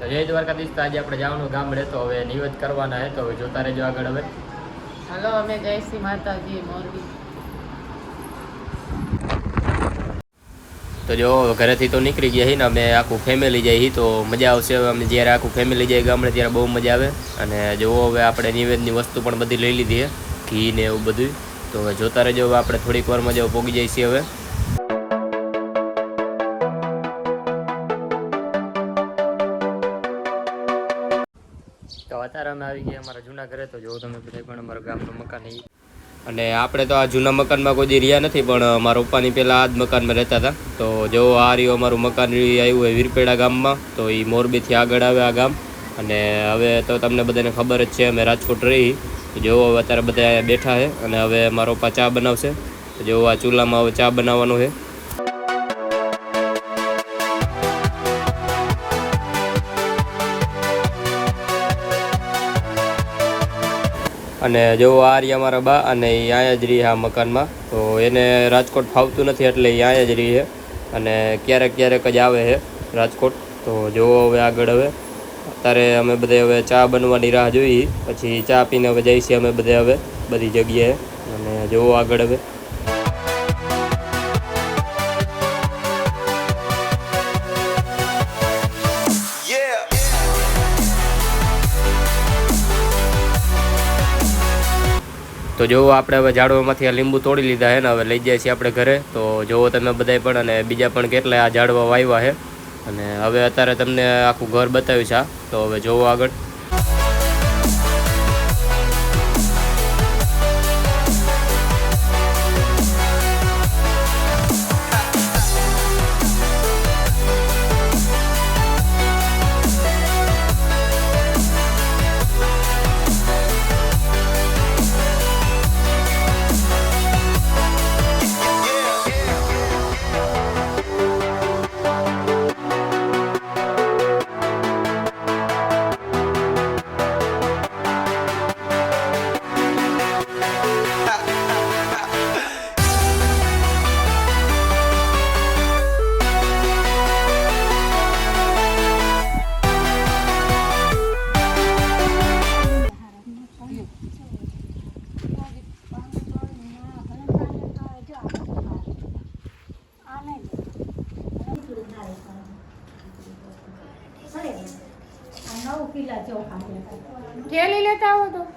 તો જય દ્વારકાધીશ. તો આજે આપણે જવાનું ગામડે તો હવે નિવેદ કરવાના હે તો હવે જોતા રહેજો આગળ હવે. હાલો અમે જય શ્રી માતાજી મોરબી. તો જો ઘરેથી તો નીકળી ગયા છીએ ને અમે આખું ફેમિલી જઈએ હી તો મજા આવશે હવે અમે જ્યારે આખું ફેમિલી જઈએ ગામડે ત્યારે બહુ મજા આવે. અને જોવો હવે આપણે નિવેદની વસ્તુ પણ બધી લઈ લીધી છે ઘી ને એવું બધું તો હવે જોતા રહેજો હવે આપણે થોડીક વારમાં જેવો પોગી જઈએ છીએ હવે. અત્યારે આવી ગયા અમારા જૂના ઘરે, તો જોવો તમે બધા પણ અમારા ગામનું મકાન એ. અને આપણે તો આ જૂના મકાનમાં કોઈ દી રહ્યા નથી, પણ મારા પપ્પાની પહેલાં આ જ મકાનમાં રહેતા હતા. તો જેવો આ રહ્યું અમારું મકાન આવ્યું હોય વીરપેડા ગામમાં, તો એ મોરબીથી આગળ આવે આ ગામ. અને હવે તો તમને બધાને ખબર જ છે, અમે રાજકોટ રહી. જેવો અત્યારે બધા બેઠા છે, અને હવે મારો પપ્પા ચા બનાવશે. તો જો આ ચૂલામાં હવે ચા બનાવવાનું છે. અને જેવો આ રહ્યા મારા બા અને એ અહીંયા જ રહી આ મકાનમાં, તો એને રાજકોટ ફાવતું નથી એટલે એ અહીંયા જ રહી છે. અને ક્યારેક ક્યારેક જ આવે છે રાજકોટ, તો જોવો હવે આગળ હવે. અત્યારે અમે બધે હવે ચા બનવાની રાહ જોઈ, પછી ચા પીને હવે જઈશું અમે બધે હવે, બધી જગ્યાએ. અને જોવો આગળ હવે. તો જોવો આપણે હવે ઝાડવામાંથી આ લીંબુ તોડી લીધા છે ને, હવે લઈ જાય છીએ આપણે ઘરે. તો જોવો તમે બધાય પણ અને બીજા પણ કેટલા આ ઝાડવા વાવ્યા છે અને હવે અત્યારે તમને આખું ઘર બતાવ્યું છે તો હવે જોવો આગળ. થેલી લેતા આવો તો?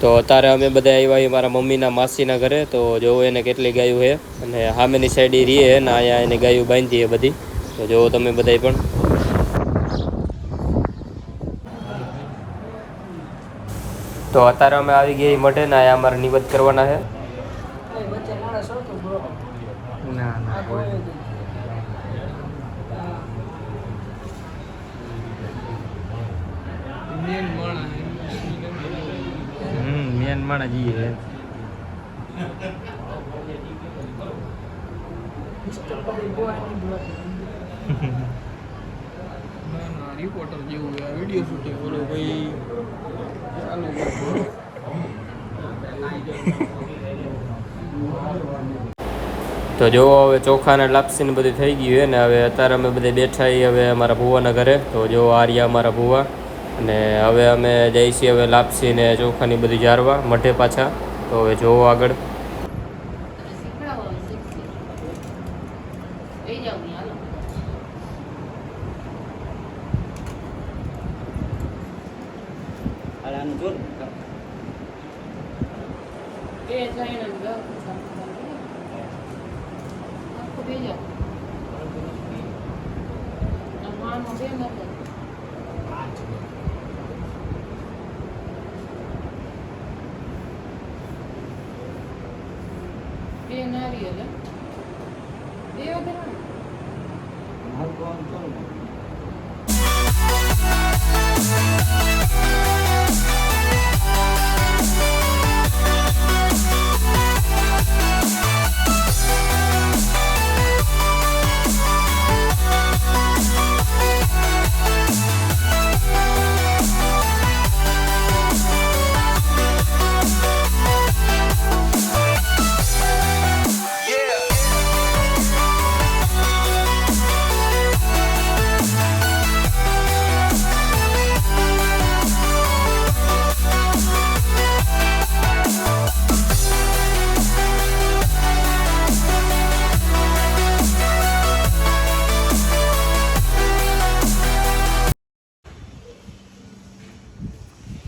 તો અત્યારે અમે બધા આવ્યા એ મારા મમ્મીના માસીના ઘરે. તો જોવો એને કેટલી ગાયું છે અને સામેની સાઈડ એ રીએ ને અહીંયા એને ગાયું બાંધી છે બધી. તો જોવો તમે બધાય પણ. તો અત્યારે અમે આવી ગયા મઢે ને અહીંયા અમારે નિવેદ કરવાના છે. ના ના હમ મેન જઈએ રિપોર્ટર જેવું વીડિયો શૂટિંગ તો જોવો હવે ચોખા ને લાપસી ને બધું થઈ ગયું ને હવે અત્યારે અમે બધે બેઠા હવે અમારા ભુવાના ઘરે. તો જોવો આર્યા અમારા ભુવા. અને હવે અમે જઈએ છીએ, હવે લાપસી ને ચોખાની બધી જારવા મઢે પાછા. તો હવે જોવો આગળ. બે જઈને જ ગયો આખું બે જાવ આમાં બે નતો આવી એટલે બે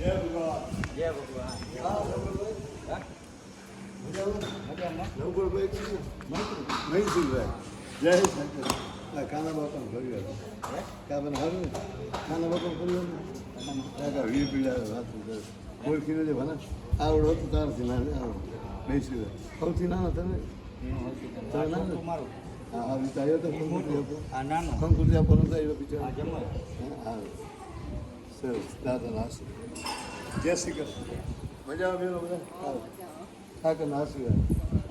વખત આવે? જય શંકર આ કાના બાપા ફરી કાબન હારું કાના બાપા કાકા વીર પીડા વાત બોલ કીધું છે ભલે આવડો હતો તારથી ના આવડો બેસી રહે સૌથી નાના તમે નાના હા હા વિચાર આવ્યો તો નાનો કંકુતિ આપો નતો આવ્યો બિચારો દાદા નાસી. જય શ્રી કૃષ્ણ. મજા આવે બધા? કાકા નાસી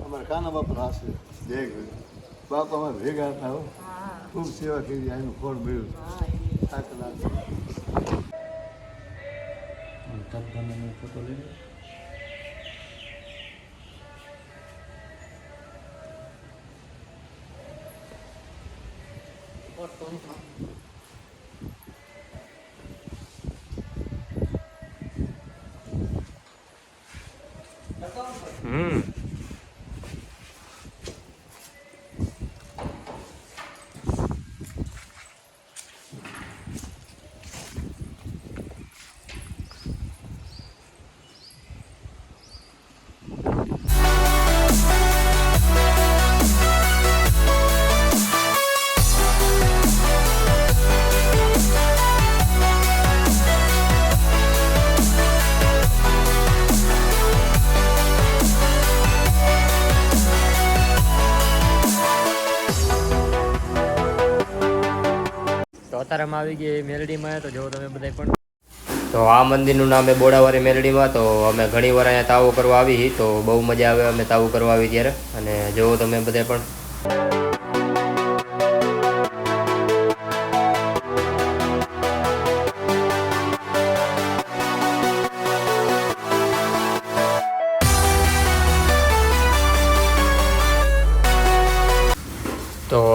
અમારા કાના બાપા નાસી જય ગુરુ. બાપ અમારે ભેગા હતા હો. ખૂબ સેવા કરી એનું ફળ મળ્યું. કાકા નાસી. ફોટો લઈ અમે આવી ગઈ મેલડીમાં, તો જો તમે બધા પણ તો આ મંદિરનું નામ એ બોડાવારી મેલડીમાં, તો અમે ઘણી વાર અહીંયા તાવો કરવા આવી તો બહુ મજા આવે અમે તાવો કરવા આવી ત્યારે. અને જો તમે બધા પણ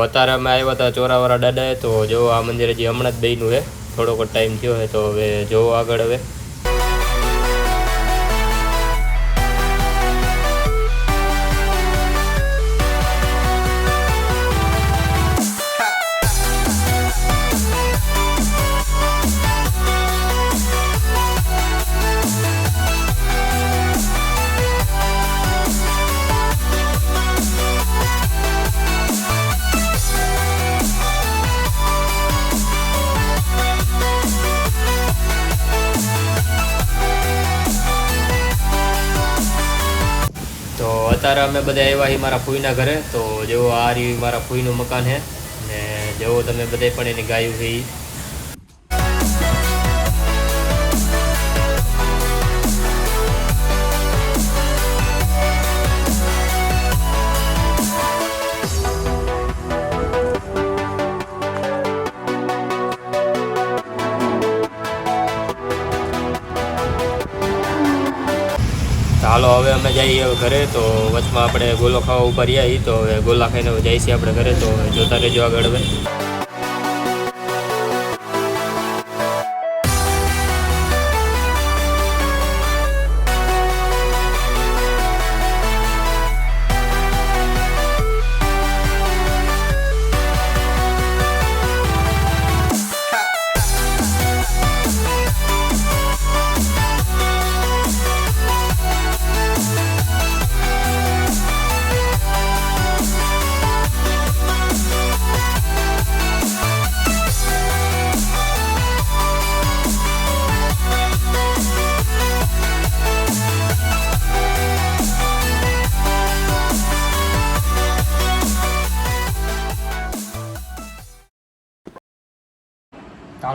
અત્યારે અમે આવ્યા હતા ચોરાવાળા દાદાએ, તો જો આ મંદિર હજી હમણાં જ બન્યું છે, થોડોક જ ટાઈમ થયો છે, તો હવે જોવો આગળ હવે. તો અત્યારે અમે બધા આવ્યા છીએ મારા ફૂઈના ઘરે. તો જેવો આ રહ્યું મારા ફૂઈનું મકાન છે. ને જેવો તમે બધે પણ એની ગાયું છે ચાલો, હવે અમે જઈએ ઘરે, તો વચમાં આપણે ગોલો ખાવા ઉપર રહ્યા તો હવે ગોલા ખાઈને જઈશું આપણે ઘરે, તો જોતા રહેજો આગળ હવે.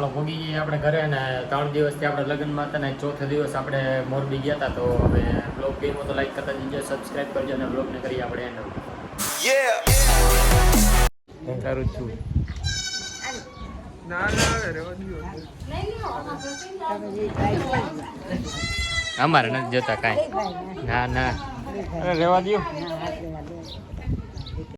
ચાલો ભોગી ગઈ આપણે ઘરે ને ત્રણ દિવસથી આપણે લગ્નમાં હતા ને ચોથો દિવસ આપણે મોરબી ગયા હતા, તો હવે બ્લોગ ગેમો તો લાઈક કરતા જજો સબસ્ક્રાઈબ કરજો અને બ્લોગને કરીએ આપણે એન્ડ હું કરું છું. અમારે નથી જોતા કાંઈ. ના ના. રેવા દો